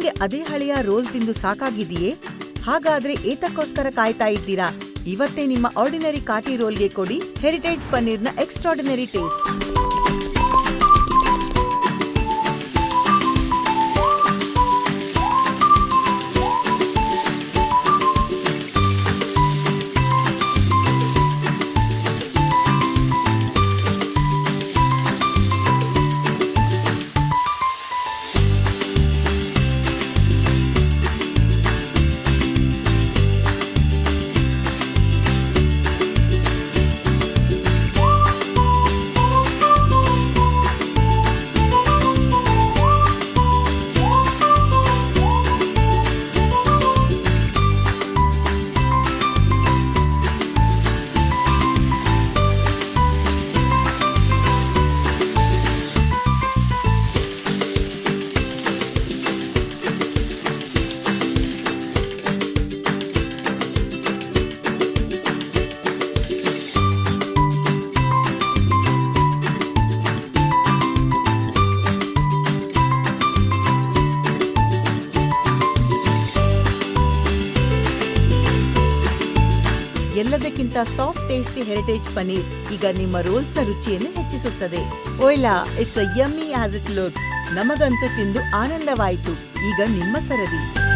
ನಿಮ್ಗೆ ಅದೇ ಹಳೆಯ ರೋಲ್ ತಿಂದು ಸಾಕಾಗಿದೆಯೇ ಹಾಗಾದ್ರೆ ಏತಕ್ಕೋಸ್ಕರ ಕಾಯ್ತಾ ಇದ್ದೀರಾ? ಇವತ್ತೇ ನಿಮ್ಮ ಆರ್ಡಿನರಿ ಕಾಟಿ ರೋಲ್ಗೆ ಕೊಡಿ ಹೆರಿಟೇಜ್ ಪನ್ನೀರ್ನ ಎಕ್ಸ್ಟ್ರಾರ್ಡಿನರಿ ಟೇಸ್ಟ್ ಎಲ್ಲದಕ್ಕಿಂತ ಸಾಫ್ಟ್ ಟೇಸ್ಟಿ ಹೆರಿಟೇಜ್ ಪನೀರ್ ಈಗ ನಿಮ್ಮ ರೋಲ್ಸ್ನ ರುಚಿಯನ್ನು ಹೆಚ್ಚಿಸುತ್ತದೆ. Voila it's a yummy as it looks ನಮಗಂತೂ ತಿಂದು ಆನಂದವಾಯಿತು. ಈಗ ನಿಮ್ಮ ಸರದಿ.